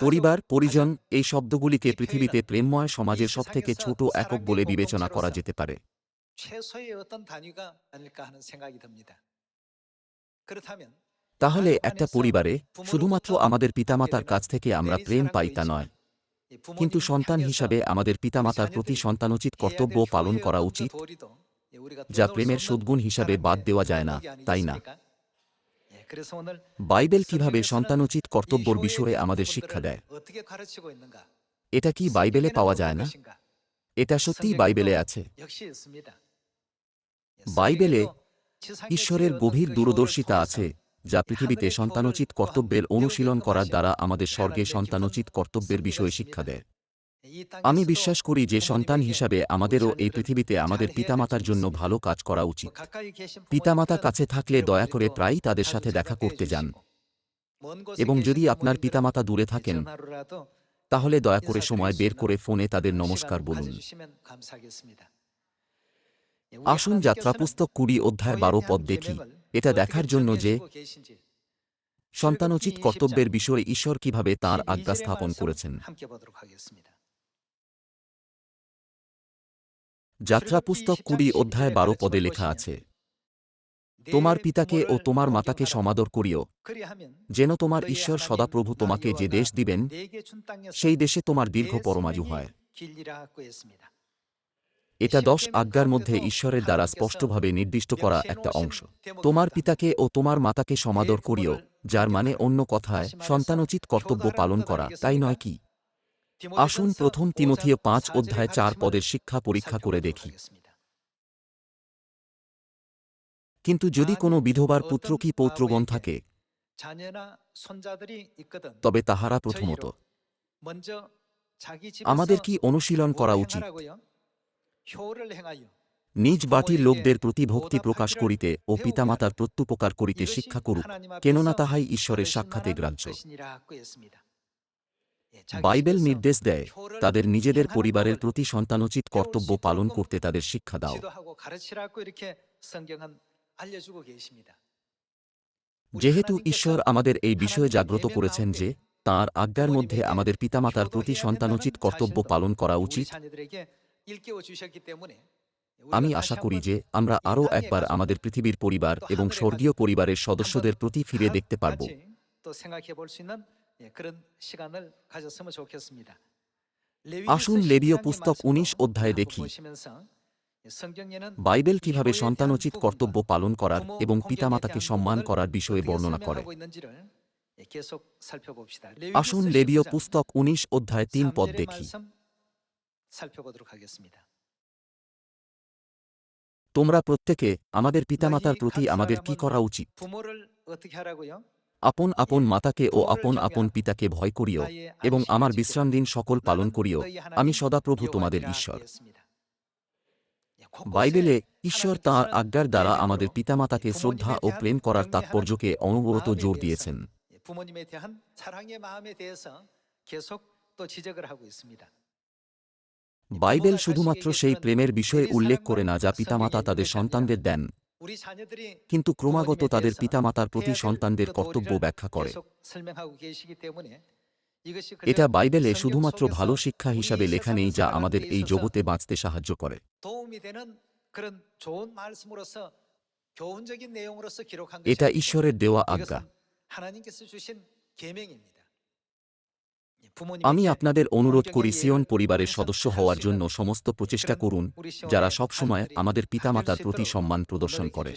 পরিবার পরিজন এই শব্দগুলিকে পৃথিবীতে প্রেমময় সমাজের সবথেকে ছোট একক বলে বিবেচনা করা যেতে পারে। তাহলে একটা পরিবারে শুধুমাত্র আমাদের পিতামাতার কাছ থেকে আমরা প্রেম পাই তা নয়। কিন্তু সন্তান হিসাবে আমাদের পিতামাতার প্রতি সন্তানোচিত কর্তব্য পালন করা উচিত যা প্রেমের সদ্গুণ হিসাবে বাদ দেওয়া যায় না তাই না? বাইবেল কীভাবে সন্তানোচিত কর্তব্যর বিষয়ে আমাদের শিক্ষা দেয়? এটা কি বাইবেলে পাওয়া যায় না? এটা সত্যিই বাইবেলে আছে। বাইবেলে ঈশ্বরের গভীর দূরদর্শিতা আছে, যা পৃথিবীতে সন্তানোচিত কর্তব্যের অনুশীলন করার দ্বারা আমাদের স্বর্গে সন্তানোচিত কর্তব্যের বিষয়ে শিক্ষা দেয়। আমি বিশ্বাস করি যে সন্তান হিসাবে আমাদেরও এই পৃথিবীতে আমাদের পিতামাতার জন্য ভালো কাজ করা উচিত। পিতামাতা কাছে থাকলে দয়া করে প্রায়ই তাদের সাথে দেখা করতে যান। এবং যদি আপনার পিতামাতা দূরে থাকেন, তাহলে দয়া করে সময় বের করে ফোনে তাদের নমস্কার বলুন। আসুন যাত্রা পুস্তক কুড়ি অধ্যায় বারো পদ দেখি। এটা দেখার জন্য যে সন্তানোচিত কর্তব্যের বিষয়ে ঈশ্বর কীভাবে তার আজ্ঞা স্থাপন করেছেন। যাত্রা পুস্তক কুড়ি অধ্যায় বারো পদে লেখা আছে, তোমার পিতাকে ও তোমার মাতাকে সমাদর করিও। যেন তোমার ঈশ্বর সদাপ্রভু তোমাকে যে দেশ দিবেন, সেই দেশে তোমার দীর্ঘ পরমাজু হয়। এটা দশ আজ্ঞার মধ্যে ঈশ্বরের দ্বারা স্পষ্টভাবে নির্দিষ্ট করা একটা অংশ। তোমার পিতাকে ও তোমার মাতাকে সমাদর করিও, যার মানে অন্য কথায় সন্তানোচিত কর্তব্য পালন করা, তাই নয় কি? আসুন প্রথম তিমথিয় পাঁচ অধ্যায় চার পদের শিক্ষা পরীক্ষা করে দেখি। কিন্তু যদি কোনো বিধবার পুত্র কি পৌত্রগণ থাকে তবে তাহারা প্রথমত। আমাদের কি অনুশীলন করা উচিত? নিজ বাটির লোকদের প্রতি ভক্তি প্রকাশ করিতে ও পিতামাতার প্রত্যুপকার করিতে শিক্ষা করুক কেননা তাহাই ঈশ্বরের সাক্ষাতে গ্রাহ্য। বাইবেল নির্দেশ দেয় তাদের নিজেদের পরিবারের প্রতি সন্তানোচিত কর্তব্য পালন করতে তাদের শিক্ষা দাও। যেহেতু ঈশ্বর আমাদের এই বিষয়ে জাগ্রত করেছেন যে তাঁর আজ্ঞার মধ্যে আমাদের পিতামাতার প্রতি সন্তানোচিত কর্তব্য পালন করা উচিত। আমি আশা করি যে আমরা আরও একবার আমাদের পৃথিবীর পরিবার এবং স্বর্গীয় পরিবারের সদস্যদের প্রতি ফিরে দেখতে পারব। আসুন লেবীয় পুস্তক উনিশ অধ্যায়ে দেখি বাইবেল কীভাবে সন্তানোচিত কর্তব্য পালন করার এবং পিতামাতাকে সম্মান করার বিষয়ে বর্ণনা করে আসুন লেবীয় পুস্তক উনিশ অধ্যায় তিন পদ দেখি তোমরা প্রত্যেকে আমাদের পিতামাতার প্রতি আমাদের কি করা উচিত আপন আপন মাতাকে ও আপন আপন পিতাকে ভয় করিও এবং আমার বিশ্রাম দিন সকল পালন করিও। আমি সদাপ্রভু তোমাদের ঈশ্বর। বাইবেলে ঈশ্বর তাঁর আজ্ঞার দ্বারা আমাদের পিতামাতাকে শ্রদ্ধা ও প্রেম করার তাৎপর্যকে অনবরত জোর দিয়েছেন। বাইবেল শুধুমাত্র সেই প্রেমের বিষয়ে উল্লেখ করে না যা পিতামাতা তাদের সন্তানদের দেন। কিন্তু ক্রমাগত তাদের পিতামাতার প্রতি সন্তানদের কর্তব্য ব্যাখ্যা করে। এটা বাইবেলে শুধুমাত্র ভালো শিক্ষা হিসাবে লেখা নেই যা আমাদের এই জগতে বাঁচতে সাহায্য করে। এটা ঈশ্বরের দেওয়া আজ্ঞা। আমি আপনাদের অনুরোধ করি সিয়ন পরিবারের সদস্য হওয়ার জন্য সমস্ত প্রচেষ্টা করুন যারা সবসময় আমাদের পিতামাতার প্রতি সম্মান প্রদর্শন করে